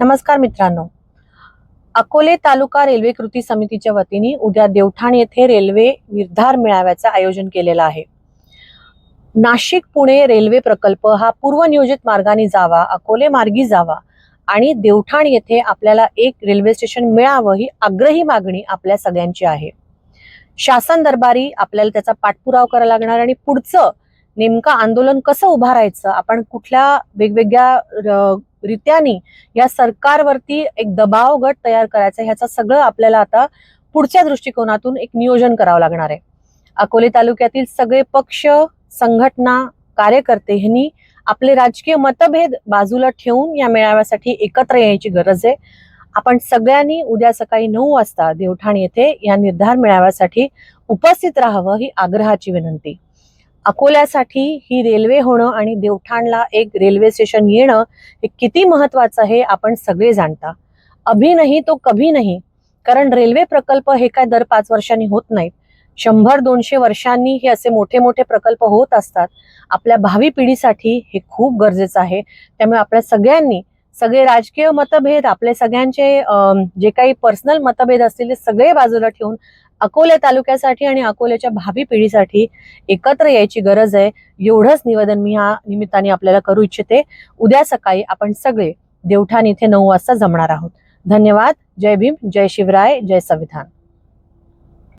नमस्कार मित्रांनो. अकोले तालुका रेल्वे कृती समितीच्या वतीने उद्या देवठाण येथे रेल्वे निर्धार मेळाव्याचं आयोजन केलेलं आहे. नाशिक पुणे रेल्वे प्रकल्प हा पूर्वनियोजित मार्गाने जावा अकोले मार्गी जावा आणि देवठाण येथे आपल्याला एक रेल्वे स्टेशन मिळावं ही आग्रही मागणी आपल्या सगळ्यांची आहे. शासन दरबारी आपल्याला त्याचा पाठपुरावा करावा लागणार आणि पुढचं नेमकं आंदोलन कसं उभारायचं आपण कुठल्या वेगवेगळ्या रित्याने या सरकारवरती एक दबाव गट तयार करायचा ह्याचं सगळं आपल्याला आता पुढच्या दृष्टिकोनातून एक नियोजन करावं लागणार आहे. अकोले तालुक्यातील सगळे पक्ष संघटना कार्यकर्ते ह्यांनी आपले राजकीय मतभेद बाजूला ठेवून या मेळाव्यासाठी एकत्र यायची गरज आहे. आपण सगळ्यांनी उद्या सकाळी नऊ वाजता देवठाण येथे या निर्धार मेळाव्यासाठी उपस्थित राहावं ही आग्रहाची विनंती. अकोल्यासाठी ही रेल्वे होणं आणि देवठाणला एक रेल्वे स्टेशन येणं हे किती महत्वाचं आहे आपण सगळे जाणता. अभि नाही तो कभी नाही. कारण रेल्वे प्रकल्प हे काय दर पाच वर्षांनी होत नाहीत. शंभर दोनशे वर्षांनी हे असे मोठे मोठे प्रकल्प होत असतात. आपल्या भावी पिढीसाठी हे खूप गरजेचं आहे. त्यामुळे आपल्या सगळ्यांनी सगळे राजकीय मतभेद आपले सगळ्यांचे जे काही पर्सनल मतभेद असतील ते सगळे बाजूला ठेवून अकोले तालुक्यासाठी आणि अकोल्याच्या भावी पिढीसाठी एकत्र यायची गरज आहे. एवढंच निवेदन मी ह्या निमित्ताने आपल्याला करू इच्छिते. उद्या सकाळी आपण सगळे देवठाण इथे नऊ वाजता जमणार आहोत. धन्यवाद. जय भीम. जय शिवराय. जय संविधान.